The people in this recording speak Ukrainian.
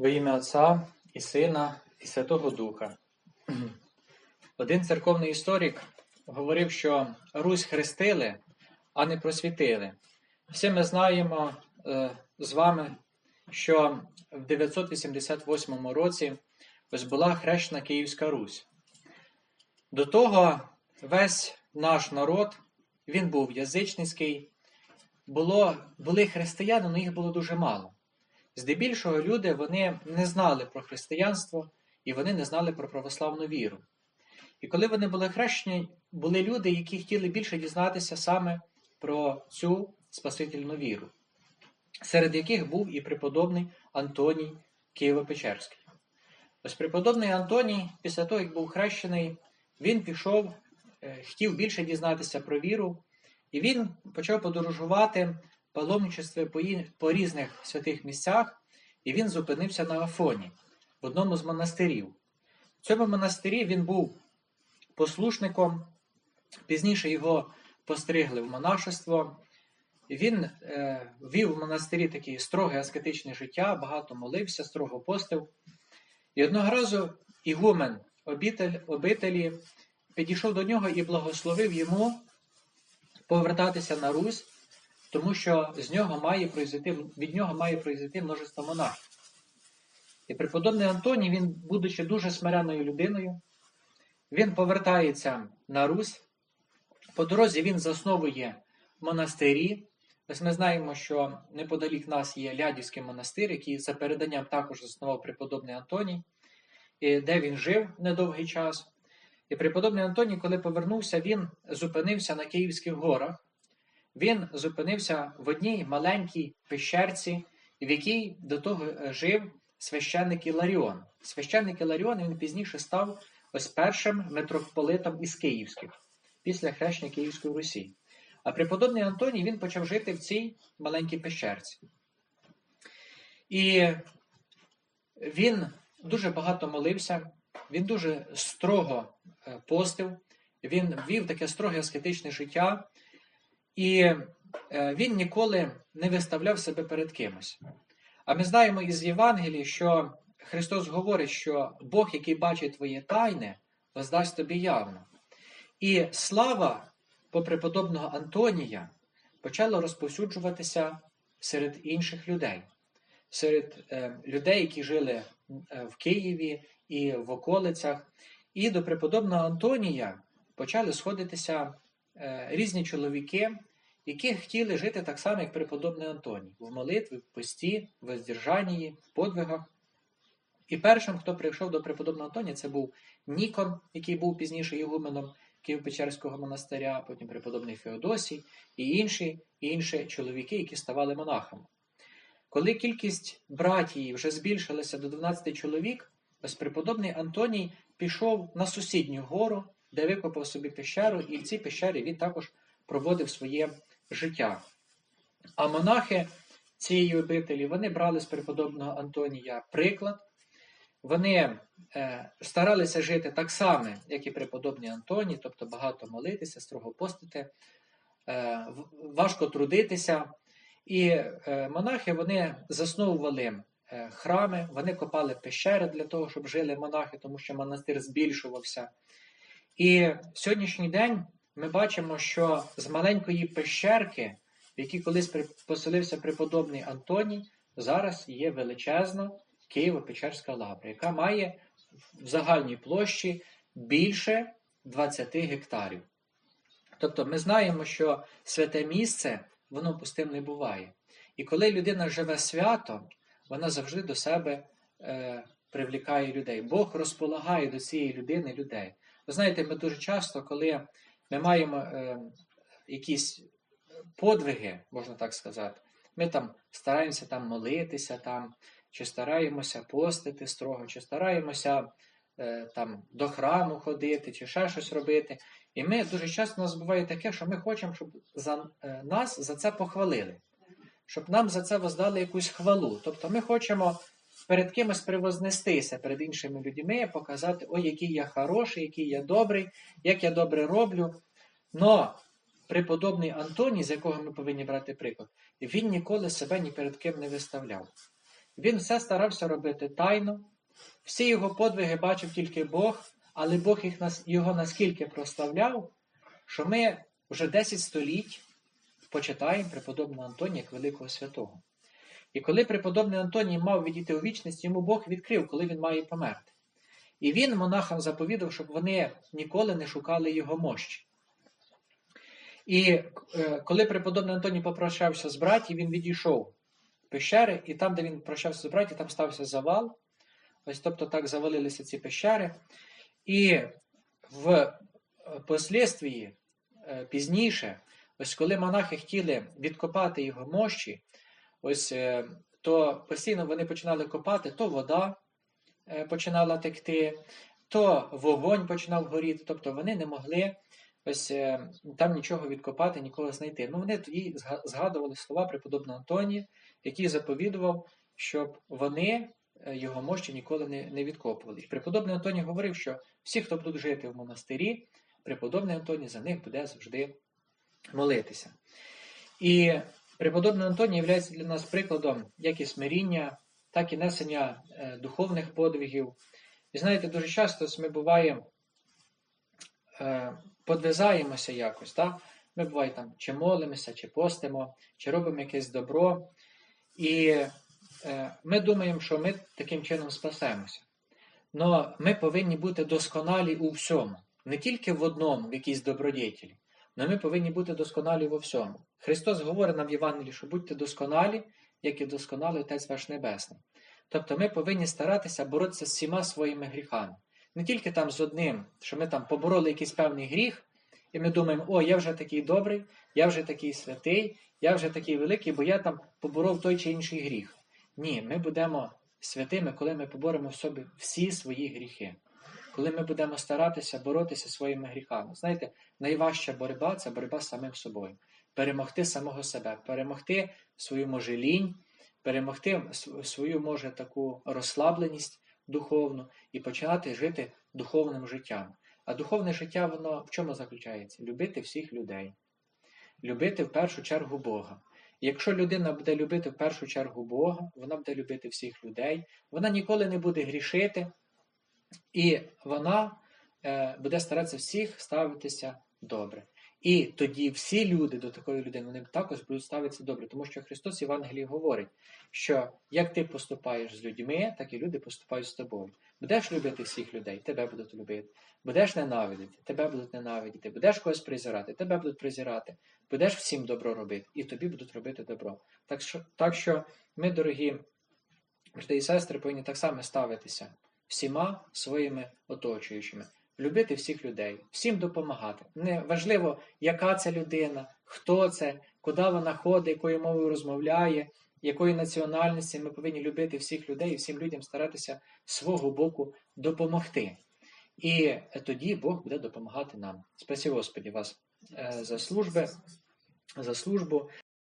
Во ім'я Отця і Сина, і Святого Духа. Один церковний історик говорив, що Русь хрестили, а не просвітили. Всі ми знаємо е, з вами, що в 988 році ось була хрещена Київська Русь. До того весь наш народ, він був язичницький, було, були християни, але їх було дуже мало. Здебільшого люди вони не знали про християнство і вони не знали про православну віру. І коли вони були хрещені, були люди, які хотіли більше дізнатися саме про цю Спасительну віру, серед яких був і преподобний Антоній Києво-Печерський. Ось преподобний Антоній, після того, як був хрещений, він пішов, е, хотів більше дізнатися про віру, і він почав подорожувати паломничестві по, різних святих місцях, і він зупинився на Афоні, в одному з монастирів. В цьому монастирі він був послушником, пізніше його постригли в монашество. Він е, вів в монастирі таке строге аскетичне життя, багато молився, строго постив. І одного разу ігумен обитель, обителі підійшов до нього і благословив йому повертатися на Русь, тому що з нього має произойти, від нього має произойти множество монахів. І преподобний Антоній, він, будучи дуже смиренною людиною, він повертається на Русь. По дорозі він засновує монастирі. Ось ми знаємо, що неподалік нас є Лядівський монастир, який за переданням також заснував преподобний Антоній, де він жив недовгий час. І преподобний Антоній, коли повернувся, він зупинився на Київських горах. Він зупинився в одній маленькій пещерці, в якій до того е, жив священник Іларіон. Священник Іларіон він пізніше став ось першим митрополитом із Київських після хрещення Київської Русі. А преподобний Антоній він почав жити в цій маленькій пещерці. І він дуже багато молився, він дуже строго е, постив, він вів таке строге аскетичне життя, і е, він ніколи не виставляв себе перед кимось. А ми знаємо із Євангелії, що Христос говорить, що Бог, який бачить твоє тайне, воздасть тобі явно. І слава попреподобного Антонія почала розповсюджуватися серед інших людей, серед е, людей, які жили е, в Києві і в околицях. І до преподобного Антонія почали сходитися різні чоловіки, які хотіли жити так само, як преподобний Антоній, в молитві, в пості, в воздержанні, в подвигах. І першим, хто прийшов до преподобного Антонія, це був Нікон, який був пізніше ігуменом Києво-Печерського монастиря, потім преподобний Феодосій і інші, і інші чоловіки, які ставали монахами. Коли кількість братії вже збільшилася до 12 чоловік, ось преподобний Антоній пішов на сусідню гору, де викопав собі пещеру, і в цій пещері він також проводив своє життя. А монахи цієї обителі вони брали з преподобного Антонія приклад. Вони е, старалися жити так само, як і преподобний Антоній, тобто багато молитися, строго постити, е, важко трудитися. І е, монахи вони засновували храми, вони копали пещери для того, щоб жили монахи, тому що монастир збільшувався. І в сьогоднішній день ми бачимо, що з маленької пещерки, в якій колись поселився преподобний Антоній, зараз є величезна Києво-Печерська лавра, яка має в загальній площі більше 20 гектарів. Тобто ми знаємо, що святе місце, воно пустим не буває. І коли людина живе свято, вона завжди до себе е, привлікає людей. Бог розполагає до цієї людини людей. Ви знаєте, ми дуже часто, коли ми маємо е, якісь подвиги, можна так сказати, ми там стараємося там молитися, там, чи стараємося постити строго, чи стараємося е, там до храму ходити, чи ще щось робити. І ми дуже часто у нас буває таке, що ми хочемо, щоб за е, нас за це похвалили, щоб нам за це воздали якусь хвалу. Тобто ми хочемо перед кимось привознестися, перед іншими людьми, показати, ой, який я хороший, який я добрий, як я добре роблю. Но преподобний Антоній, з якого ми повинні брати приклад, він ніколи себе ні перед ким не виставляв. Він все старався робити тайно. Всі його подвиги бачив тільки Бог, але Бог їх, його наскільки прославляв, що ми вже 10 століть почитаємо преподобного Антонія як великого святого. І коли преподобний Антоній мав відійти у вічність, йому Бог відкрив, коли він має померти. І він монахам заповідав, щоб вони ніколи не шукали його мощі. І е, коли преподобний Антоній попрощався з братів, він відійшов в пещери, і там, де він прощався з братів, там стався завал. Ось тобто так завалилися ці пещери. І в е, послідствії, е, пізніше, ось коли монахи хотіли відкопати його мощі, ось е, то постійно вони починали копати, то вода е, починала текти, то вогонь починав горіти, тобто вони не могли ось е, там нічого відкопати, нікого знайти. Ну вони тоді згадували слова преподобного Антонія, який заповідував, щоб вони його мощі ніколи не, не відкопували. І преподобний Антоній говорив, що всі, хто будуть жити в монастирі, преподобний Антоній за них буде завжди молитися. І преподобний Антоній є для нас прикладом як і смиріння, так і несення е, духовних подвигів. І знаєте, дуже часто ми буває, е, подвизаємося якось. Так? Ми буває там чи молимося, чи постимо, чи робимо якесь добро. І е, ми думаємо, що ми таким чином спасемося. Но ми повинні бути досконалі у всьому, не тільки в одному, в якійсь добродетелі, але ми повинні бути досконалі во всьому. Христос говорить нам в Євангелії, що будьте досконалі, як і досконалий Отець ваш Небесний. Тобто ми повинні старатися боротися з всіма своїми гріхами. Не тільки там з одним, що ми там побороли якийсь певний гріх, і ми думаємо, о, я вже такий добрий, я вже такий святий, я вже такий великий, бо я там поборов той чи інший гріх. Ні, ми будемо святими, коли ми поборемо в собі всі свої гріхи. Коли ми будемо старатися боротися своїми гріхами. Знаєте, найважча боротьба це боротьба з самим собою. Перемогти самого себе, перемогти свою може лінь, перемогти свою може таку розслабленість духовну і починати жити духовним життям. А духовне життя, воно в чому заключається? Любити всіх людей, любити в першу чергу Бога. Якщо людина буде любити в першу чергу Бога, вона буде любити всіх людей, вона ніколи не буде грішити, і вона е, буде старатися всіх ставитися добре. І тоді всі люди до такої людини вони також будуть ставитися добре, тому що Христос в Євангелії говорить, що як ти поступаєш з людьми, так і люди поступають з тобою. Будеш любити всіх людей, тебе будуть любити. Будеш ненавидіти, тебе будуть ненавидіти. Будеш когось презирати, тебе будуть презирати. Будеш всім добро робити, і тобі будуть робити добро. Так що, так що ми, дорогі брати і сестри, повинні так само ставитися всіма своїми оточуючими. Любити всіх людей, всім допомагати. Не важливо, яка це людина, хто це, куди вона ходить, якою мовою розмовляє, якої національності. Ми повинні любити всіх людей і всім людям старатися свого боку допомогти. І тоді Бог буде допомагати нам. Спасибо Господі вас е, за служби, за службу.